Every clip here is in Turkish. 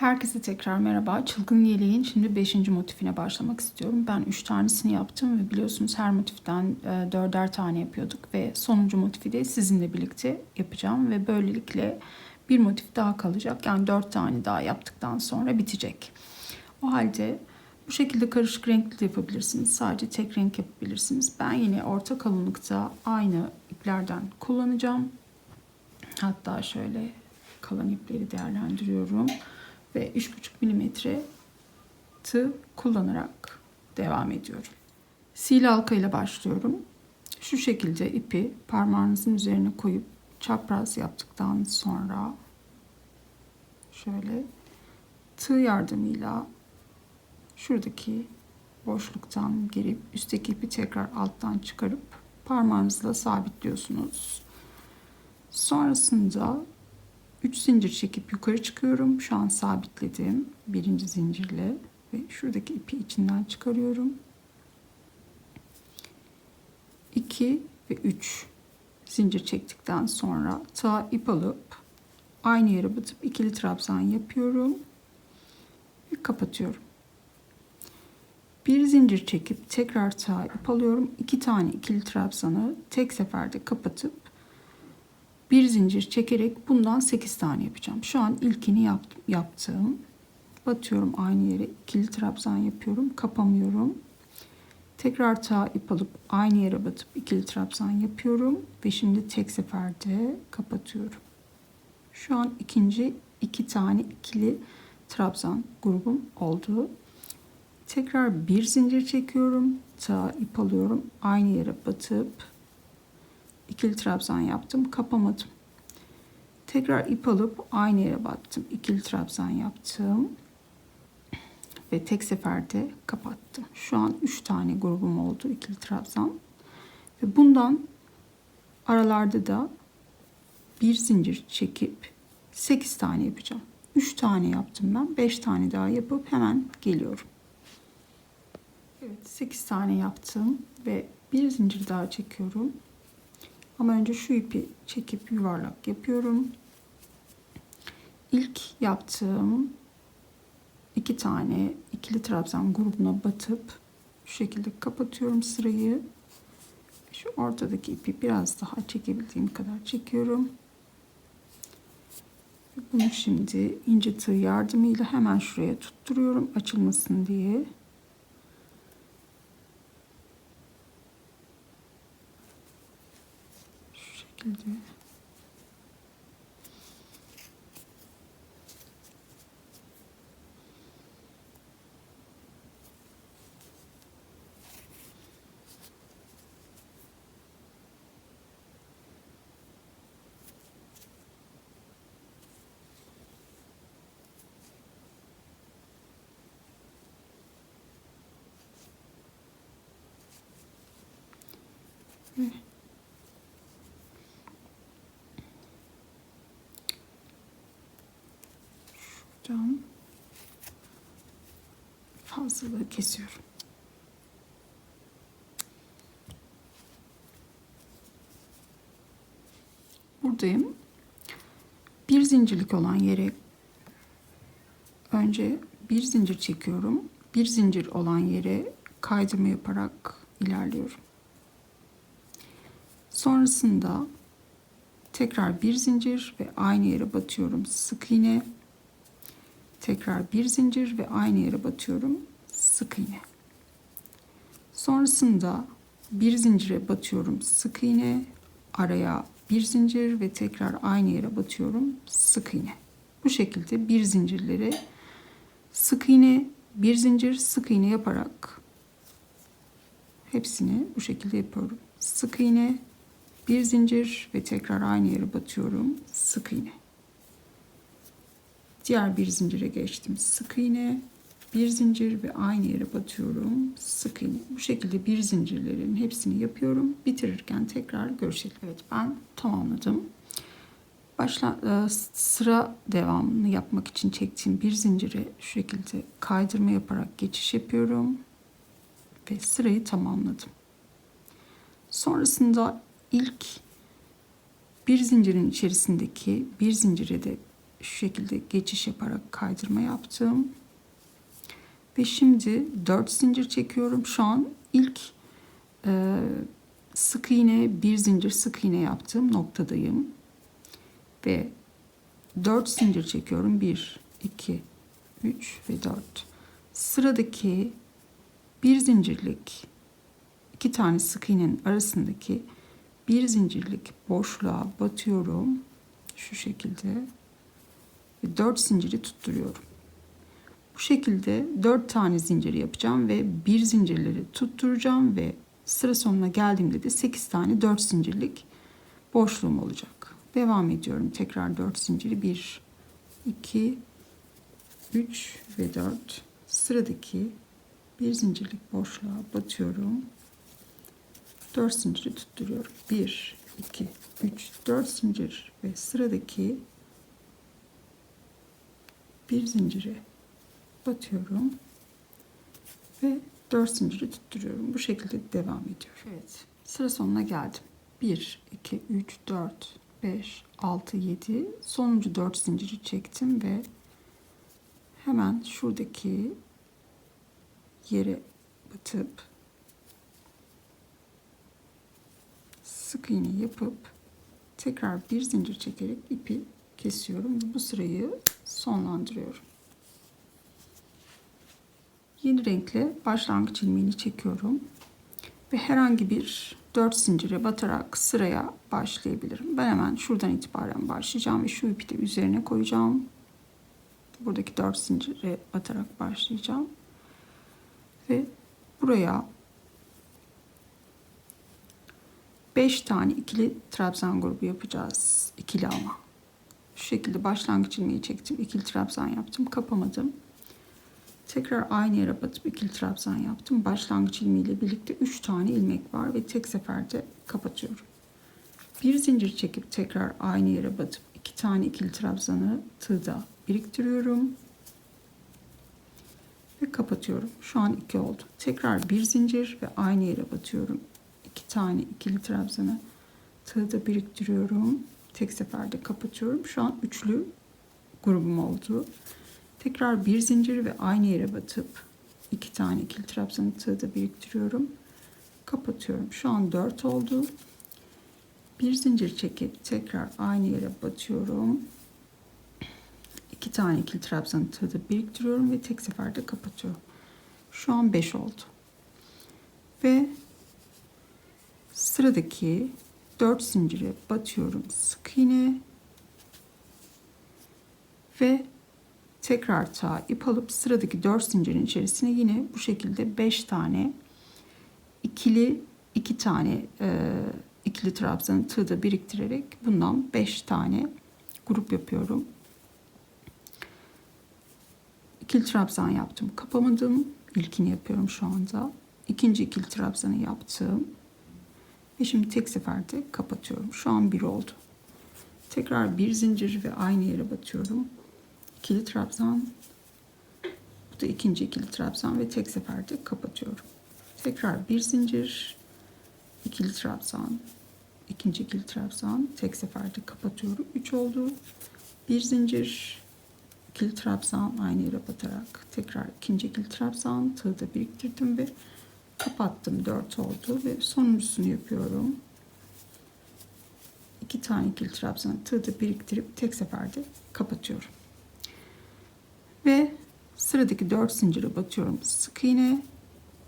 Herkese tekrar merhaba. Çılgın Yeleğin şimdi 5. motifine başlamak istiyorum. Ben 3 tanesini yaptım ve biliyorsunuz her motiften e, 4'er tane yapıyorduk ve sonuncu motifi de sizinle birlikte yapacağım ve böylelikle bir motif daha kalacak. Yani 4 tane daha yaptıktan sonra bitecek. O halde bu şekilde karışık renkli de yapabilirsiniz. Sadece tek renk yapabilirsiniz. Ben yine orta kalınlıkta aynı iplerden kullanacağım. Hatta şöyle kalan ipleri değerlendiriyorum ve 3,5 milimetre tığ kullanarak devam ediyorum. Sil halka ile başlıyorum. Şu şekilde ipi parmağınızın üzerine koyup çapraz yaptıktan sonra şöyle tığ yardımıyla şuradaki boşluktan girip üstteki ipi tekrar alttan çıkarıp parmağınızla sabitliyorsunuz. Sonrasında 3 zincir çekip yukarı çıkıyorum. Şu an sabitledim birinci zincirle ve şuradaki ipi içinden çıkarıyorum. 2 ve 3 zincir çektikten sonra ta ip alıp aynı yere batıp ikili trabzan yapıyorum ve kapatıyorum. Bir zincir çekip tekrar ta ip alıyorum. iki tane ikili trabzanı tek seferde kapatıp bir zincir çekerek bundan 8 tane yapacağım. Şu an ilkini yaptım, yaptım. Batıyorum aynı yere ikili trabzan yapıyorum. Kapamıyorum. Tekrar ta ip alıp aynı yere batıp ikili trabzan yapıyorum ve şimdi tek seferde kapatıyorum. Şu an ikinci iki tane ikili trabzan grubum oldu. Tekrar bir zincir çekiyorum. Ta ip alıyorum. Aynı yere batıp ikili trabzan yaptım. Kapamadım. Tekrar ip alıp aynı yere battım. İkili trabzan yaptım. Ve tek seferde kapattım. Şu an 3 tane grubum oldu ikili trabzan. Ve bundan aralarda da bir zincir çekip 8 tane yapacağım. 3 tane yaptım ben. 5 tane daha yapıp hemen geliyorum. Evet 8 tane yaptım ve bir zincir daha çekiyorum. Ama önce şu ipi çekip yuvarlak yapıyorum. İlk yaptığım iki tane ikili trabzan grubuna batıp şu şekilde kapatıyorum sırayı. Şu ortadaki ipi biraz daha çekebildiğim kadar çekiyorum. Bunu şimdi ince tığ yardımıyla hemen şuraya tutturuyorum açılmasın diye. Şekilde. Evet. Şuradan fazlalığı kesiyorum. Buradayım. Bir zincirlik olan yere önce bir zincir çekiyorum. Bir zincir olan yere kaydırma yaparak ilerliyorum. Sonrasında tekrar bir zincir ve aynı yere batıyorum. Sık iğne Tekrar bir zincir ve aynı yere batıyorum. Sık iğne. Sonrasında bir zincire batıyorum. Sık iğne. Araya bir zincir ve tekrar aynı yere batıyorum. Sık iğne. Bu şekilde bir zincirleri sık iğne, bir zincir, sık iğne yaparak hepsini bu şekilde yapıyorum. Sık iğne, bir zincir ve tekrar aynı yere batıyorum. Sık iğne. Diğer bir zincire geçtim. Sık iğne, bir zincir ve aynı yere batıyorum. Sık iğne. Bu şekilde bir zincirlerin hepsini yapıyorum. Bitirirken tekrar görüşelim. Evet ben tamamladım. Başla, e, sıra devamını yapmak için çektiğim bir zincire şu şekilde kaydırma yaparak geçiş yapıyorum. Ve sırayı tamamladım. Sonrasında ilk bir zincirin içerisindeki bir zincire de şu şekilde geçiş yaparak kaydırma yaptım. Ve şimdi 4 zincir çekiyorum. Şu an ilk e, sık iğne, bir zincir sık iğne yaptığım noktadayım. Ve 4 zincir çekiyorum. 1, 2, 3 ve 4. Sıradaki bir zincirlik iki tane sık iğnenin arasındaki bir zincirlik boşluğa batıyorum. Şu şekilde. Ve 4 zinciri tutturuyorum. Bu şekilde 4 tane zincir yapacağım ve bir zincirleri tutturacağım ve sıra sonuna geldiğimde de 8 tane 4 zincirlik boşluğum olacak. Devam ediyorum. Tekrar 4 zinciri 1 2 3 ve 4 sıradaki bir zincirlik boşluğa batıyorum. 4 zinciri tutturuyorum. 1 2 3 4 zincir ve sıradaki bir zinciri batıyorum ve 4 zinciri tutturuyorum. Bu şekilde devam ediyor. Evet. Sıra sonuna geldim. 1 2 3 4 5 6 7 sonuncu 4 zinciri çektim ve hemen şuradaki yere batıp sık iğne yapıp tekrar bir zincir çekerek ipi kesiyorum bu sırayı sonlandırıyorum. Yeni renkle başlangıç ilmeğini çekiyorum ve herhangi bir 4 zincire batarak sıraya başlayabilirim. Ben hemen şuradan itibaren başlayacağım ve şu ipi de üzerine koyacağım. Buradaki 4 zincire batarak başlayacağım. Ve buraya 5 tane ikili trabzan grubu yapacağız. İkili ama. Şu şekilde başlangıç ilmeği çektim. ikili trabzan yaptım. Kapamadım. Tekrar aynı yere batıp ikili trabzan yaptım. Başlangıç ilmeğiyle birlikte 3 tane ilmek var ve tek seferde kapatıyorum. Bir zincir çekip tekrar aynı yere batıp 2 tane ikili trabzanı tığda biriktiriyorum ve kapatıyorum. Şu an 2 oldu. Tekrar bir zincir ve aynı yere batıyorum. 2 tane ikili trabzanı tığda biriktiriyorum. Tek seferde kapatıyorum. Şu an üçlü grubum oldu. Tekrar bir zincir ve aynı yere batıp iki tane ikili trabzanı tığda biriktiriyorum. Kapatıyorum. Şu an 4 oldu. Bir zincir çekip tekrar aynı yere batıyorum. İki tane ikili trabzanı tığda biriktiriyorum ve tek seferde kapatıyorum. Şu an 5 oldu. Ve sıradaki 4 zincire batıyorum sık iğne ve tekrar ta ip alıp sıradaki 4 zincirin içerisine yine bu şekilde 5 tane ikili 2 tane e, ikili trabzanı tığda biriktirerek bundan 5 tane grup yapıyorum. İkili trabzan yaptım. Kapamadım. İlkini yapıyorum şu anda. İkinci ikili trabzanı yaptım. Ve şimdi tek seferde kapatıyorum. Şu an bir oldu. Tekrar bir zincir ve aynı yere batıyorum. İkili trabzan. Bu da ikinci ikili trabzan ve tek seferde kapatıyorum. Tekrar bir zincir, ikili trabzan, ikinci ikili trabzan, tek seferde kapatıyorum. 3 oldu. Bir zincir, ikili trabzan aynı yere batarak tekrar ikinci ikili trabzan tığda biriktirdim ve kapattım 4 oldu ve sonuncusunu yapıyorum. İki tane ikili trabzan tığda biriktirip tek seferde kapatıyorum. Ve sıradaki 4 zincire batıyorum sık iğne.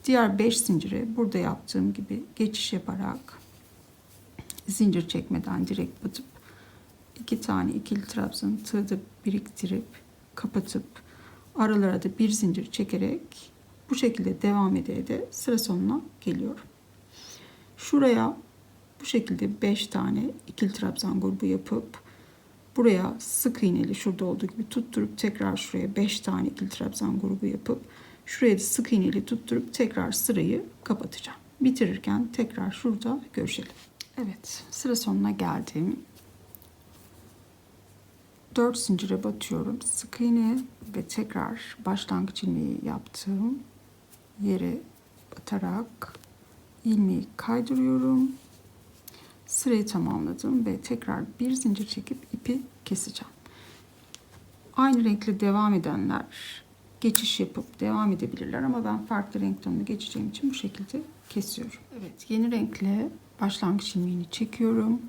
Diğer 5 zincire burada yaptığım gibi geçiş yaparak zincir çekmeden direkt batıp iki tane ikili trabzan tığda biriktirip kapatıp aralara da bir zincir çekerek bu şekilde devam ede de sıra sonuna geliyorum. Şuraya bu şekilde 5 tane ikili trabzan grubu yapıp buraya sık iğneli şurada olduğu gibi tutturup tekrar şuraya 5 tane ikili trabzan grubu yapıp şuraya da sık iğneli tutturup tekrar sırayı kapatacağım. Bitirirken tekrar şurada görüşelim. Evet sıra sonuna geldim. 4 zincire batıyorum. Sık iğne ve tekrar başlangıç ilmeği yaptım yere batarak ilmeği kaydırıyorum. Sırayı tamamladım ve tekrar bir zincir çekip ipi keseceğim. aynı renkle devam edenler geçiş yapıp devam edebilirler ama ben farklı renk tonunu geçeceğim için bu şekilde kesiyorum. Evet yeni renkle başlangıç ilmeğini çekiyorum.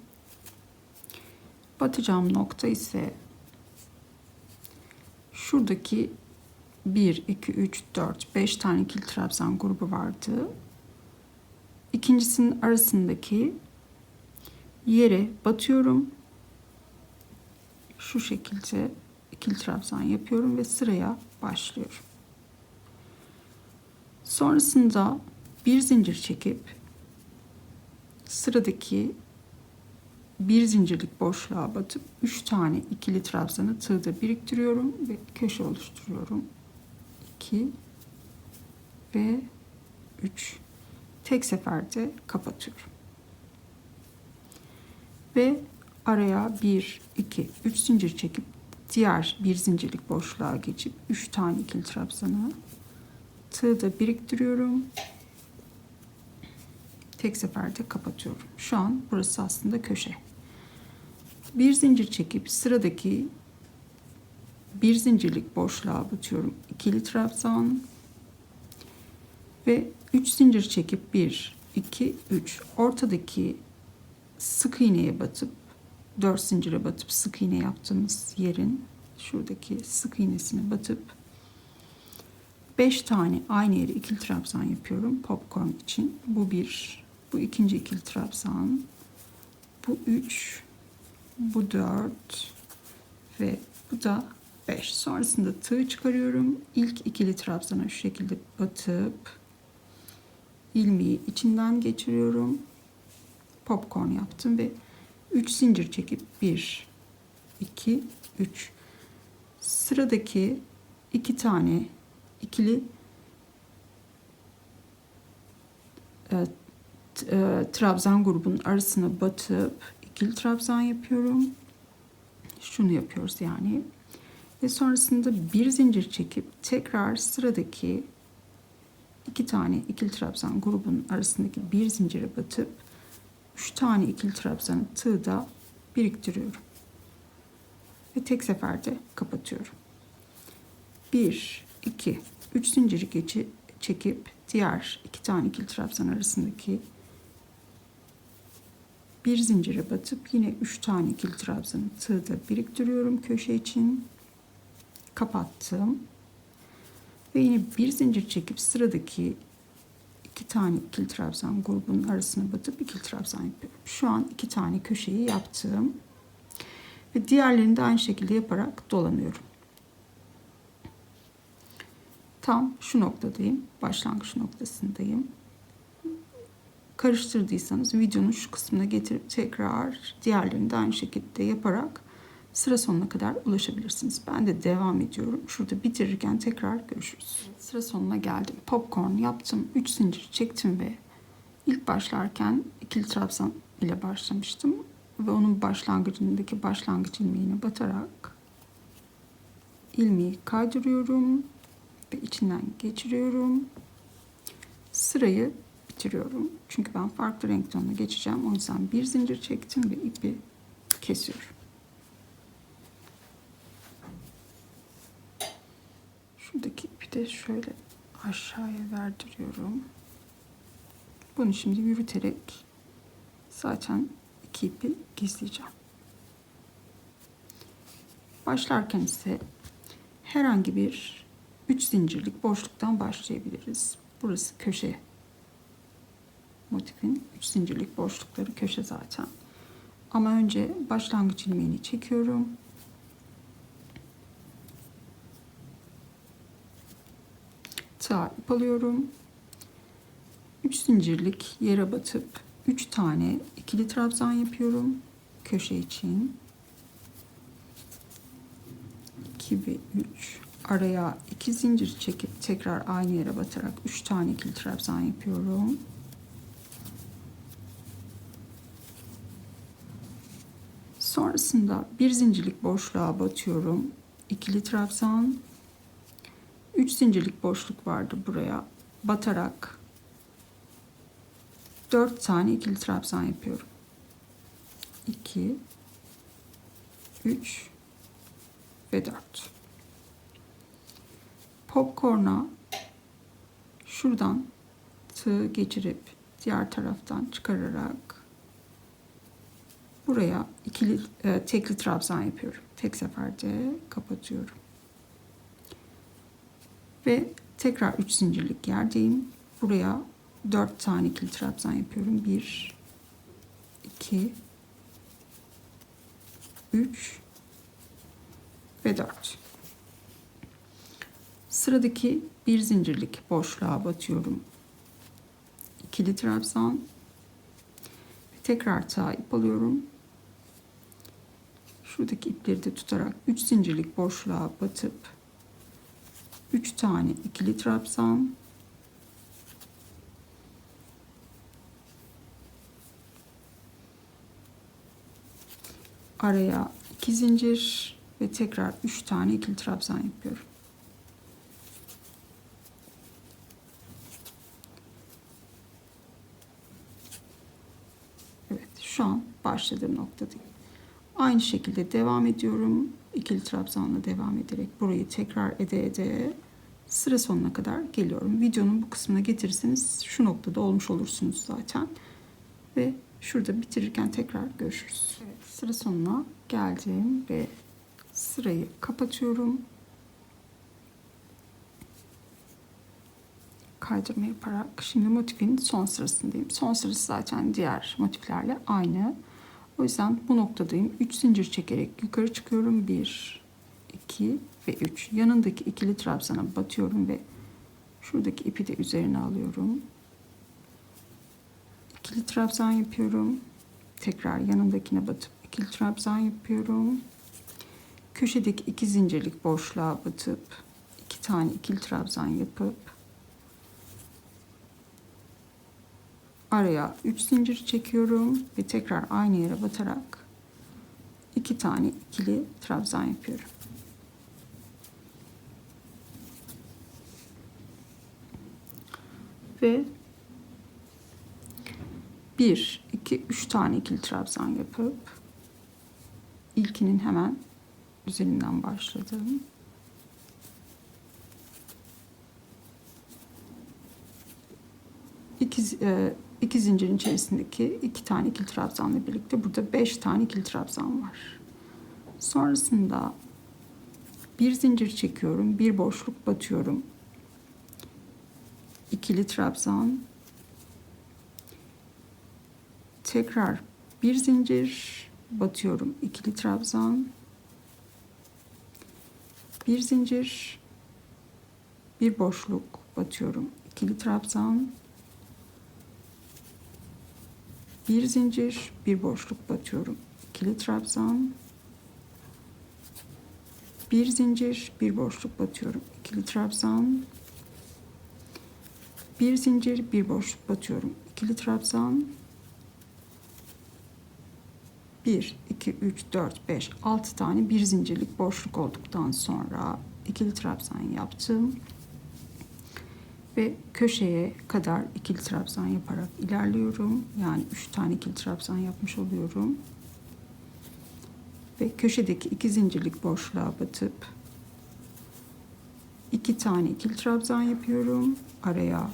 Batacağım nokta ise şuradaki 1, 2, 3, 4, 5 tane ikili trabzan grubu vardı. İkincisinin arasındaki yere batıyorum. Şu şekilde ikili trabzan yapıyorum ve sıraya başlıyorum. Sonrasında bir zincir çekip sıradaki bir zincirlik boşluğa batıp 3 tane ikili trabzanı tığda biriktiriyorum ve köşe oluşturuyorum. 2 ve 3 tek seferde kapatıyorum. Ve araya 1 2 3 zincir çekip diğer bir zincirlik boşluğa geçip 3 tane ikili trabzanı tığda biriktiriyorum. Tek seferde kapatıyorum. Şu an burası aslında köşe. Bir zincir çekip sıradaki bir zincirlik boşluğa batıyorum. İkili trabzan ve 3 zincir çekip 1 2 3 ortadaki sık iğneye batıp 4 zincire batıp sık iğne yaptığımız yerin şuradaki sık iğnesine batıp 5 tane aynı yere ikili trabzan yapıyorum popcorn için. Bu bir, bu ikinci ikili trabzan, bu 3, bu 4 ve bu da 5. Sonrasında tığ çıkarıyorum. İlk ikili trabzana şu şekilde batıp ilmeği içinden geçiriyorum. Popcorn yaptım ve 3 zincir çekip 1 2 3 sıradaki iki tane ikili e, e, trabzan grubunun arasına batıp ikili trabzan yapıyorum. Şunu yapıyoruz yani. Ve sonrasında bir zincir çekip tekrar sıradaki iki tane ikili trabzan grubunun arasındaki bir zincire batıp üç tane ikili trabzanı tığda biriktiriyorum. Ve tek seferde kapatıyorum. Bir, iki, üç zinciri geçi, çekip diğer iki tane ikili trabzan arasındaki bir zincire batıp yine üç tane ikili trabzanı tığda biriktiriyorum köşe için. Kapattım. Ve yine bir zincir çekip sıradaki iki tane ikili trabzan grubunun arasına batıp ikili trabzan yapıyorum. Şu an iki tane köşeyi yaptım. Ve diğerlerini de aynı şekilde yaparak dolanıyorum. Tam şu noktadayım. Başlangıç noktasındayım. Karıştırdıysanız videonun şu kısmına getirip tekrar diğerlerini de aynı şekilde yaparak sıra sonuna kadar ulaşabilirsiniz. Ben de devam ediyorum. Şurada bitirirken tekrar görüşürüz. Sıra sonuna geldim. Popcorn yaptım. 3 zincir çektim ve ilk başlarken ikili trabzan ile başlamıştım. Ve onun başlangıcındaki başlangıç ilmeğine batarak ilmeği kaydırıyorum ve içinden geçiriyorum. Sırayı bitiriyorum. Çünkü ben farklı renk tonuna geçeceğim. O yüzden bir zincir çektim ve ipi kesiyorum. Şuradaki ipi de şöyle aşağıya verdiriyorum. Bunu şimdi yürüterek zaten iki ipi gizleyeceğim. Başlarken ise herhangi bir 3 zincirlik boşluktan başlayabiliriz. Burası köşe motifin 3 zincirlik boşlukları köşe zaten. Ama önce başlangıç ilmeğini çekiyorum. Sağ ip alıyorum. 3 zincirlik yere batıp 3 tane ikili trabzan yapıyorum köşe için. 2 ve 3 araya 2 zincir çekip tekrar aynı yere batarak 3 tane ikili trabzan yapıyorum. Sonrasında bir zincirlik boşluğa batıyorum. İkili trabzan. 3 zincirlik boşluk vardı buraya. Batarak 4 tane ikili trabzan yapıyorum. 2 3 ve 4. popcorn'a şuradan tığ geçirip diğer taraftan çıkararak buraya ikili e, tekli trabzan yapıyorum. Tek seferde kapatıyorum. Ve tekrar 3 zincirlik yerdeyim. Buraya 4 tane ikili trabzan yapıyorum. 1 2 3 ve 4. Sıradaki bir zincirlik boşluğa batıyorum. İkili trabzan. Tekrar tağ ip alıyorum. Şuradaki ipleri de tutarak 3 zincirlik boşluğa batıp 3 tane ikili trabzan araya 2 zincir ve tekrar 3 tane ikili trabzan yapıyorum. Evet, şu an başladığım noktadayım. Aynı şekilde devam ediyorum. İkili trabzanla devam ederek burayı tekrar ede ede sıra sonuna kadar geliyorum. Videonun bu kısmına getirirseniz şu noktada olmuş olursunuz zaten. Ve şurada bitirirken tekrar görüşürüz. Evet, sıra sonuna geldim ve sırayı kapatıyorum. Kaydırma yaparak şimdi motifin son sırasındayım. Son sırası zaten diğer motiflerle aynı. O yüzden bu noktadayım. 3 zincir çekerek yukarı çıkıyorum. 1, 2 ve 3. Yanındaki ikili trabzana batıyorum ve şuradaki ipi de üzerine alıyorum. İkili trabzan yapıyorum. Tekrar yanındakine batıp ikili trabzan yapıyorum. Köşedeki iki zincirlik boşluğa batıp iki tane ikili trabzan yapıp araya 3 zincir çekiyorum ve tekrar aynı yere batarak iki tane ikili trabzan yapıyorum. Ve 1, 2, 3 tane ikili trabzan yapıp ilkinin hemen üzerinden başladım. İki, e, iki zincirin içerisindeki iki tane ikili trabzanla birlikte burada beş tane ikili trabzan var. Sonrasında bir zincir çekiyorum, bir boşluk batıyorum. İkili trabzan. Tekrar bir zincir batıyorum, ikili trabzan. Bir zincir, bir boşluk batıyorum, ikili trabzan bir zincir bir boşluk batıyorum. İkili trabzan. Bir zincir bir boşluk batıyorum. İkili trabzan. Bir zincir bir boşluk batıyorum. İkili trabzan. 1 2 3 4 5 6 tane bir zincirlik boşluk olduktan sonra ikili trabzan yaptım ve köşeye kadar ikili trabzan yaparak ilerliyorum. Yani üç tane ikili trabzan yapmış oluyorum. Ve köşedeki iki zincirlik boşluğa batıp iki tane ikili trabzan yapıyorum. Araya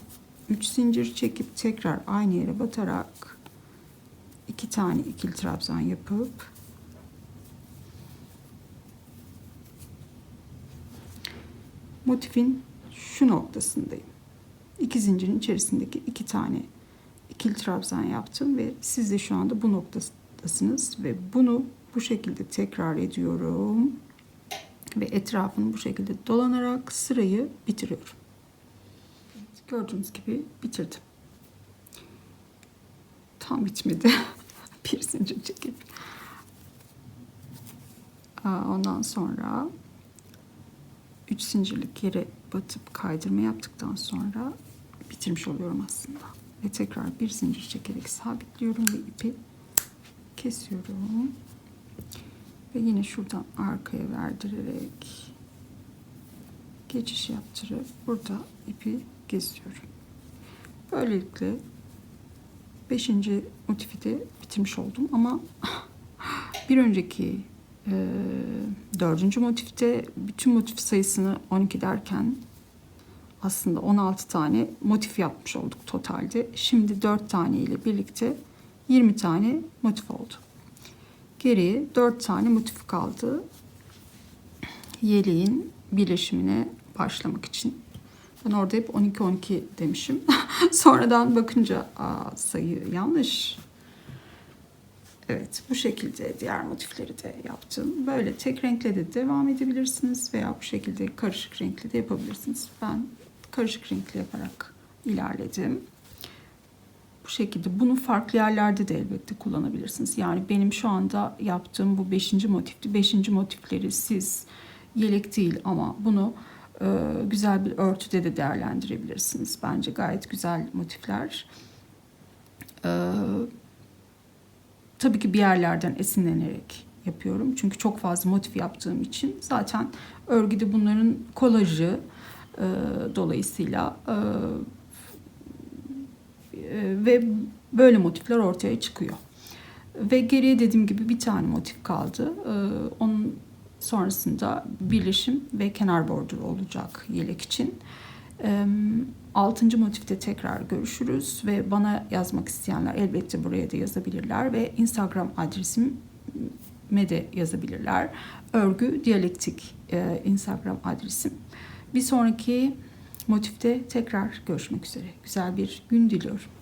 üç zincir çekip tekrar aynı yere batarak iki tane ikili trabzan yapıp motifin şu noktasındayım iki zincirin içerisindeki iki tane ikili trabzan yaptım ve siz de şu anda bu noktadasınız ve bunu bu şekilde tekrar ediyorum ve etrafını bu şekilde dolanarak sırayı bitiriyorum. Gördüğünüz gibi bitirdim. Tam bitmedi. bir zincir çekip ondan sonra 3 zincirlik yere batıp kaydırma yaptıktan sonra bitirmiş oluyorum aslında. Ve tekrar bir zincir çekerek sabitliyorum ve ipi kesiyorum. Ve yine şuradan arkaya verdirerek geçiş yaptırıp burada ipi geziyorum. Böylelikle 5. motifi de bitirmiş oldum ama bir önceki e, dördüncü motifte bütün motif sayısını 12 derken aslında 16 tane motif yapmış olduk totalde. Şimdi 4 tane ile birlikte 20 tane motif oldu. Geriye 4 tane motif kaldı. Yeleğin birleşimine başlamak için. Ben orada hep 12-12 demişim. Sonradan bakınca aa, sayı yanlış. Evet bu şekilde diğer motifleri de yaptım. Böyle tek renkle de devam edebilirsiniz veya bu şekilde karışık renkli de yapabilirsiniz. Ben karışık renkli yaparak ilerledim. Bu şekilde bunu farklı yerlerde de elbette kullanabilirsiniz. Yani benim şu anda yaptığım bu 5. motifti. 5. motifleri siz yelek değil ama bunu e, güzel bir örtüde de değerlendirebilirsiniz. Bence gayet güzel motifler. E, tabii ki bir yerlerden esinlenerek yapıyorum. Çünkü çok fazla motif yaptığım için zaten örgüde bunların kolajı e, dolayısıyla e, ve böyle motifler ortaya çıkıyor. Ve geriye dediğim gibi bir tane motif kaldı. E, onun sonrasında birleşim ve kenar bordür olacak yelek için. E, Altıncı motifte tekrar görüşürüz ve bana yazmak isteyenler elbette buraya da yazabilirler ve Instagram adresime de yazabilirler. Örgü diyalektik e, Instagram adresim. Bir sonraki motifte tekrar görüşmek üzere. Güzel bir gün diliyorum.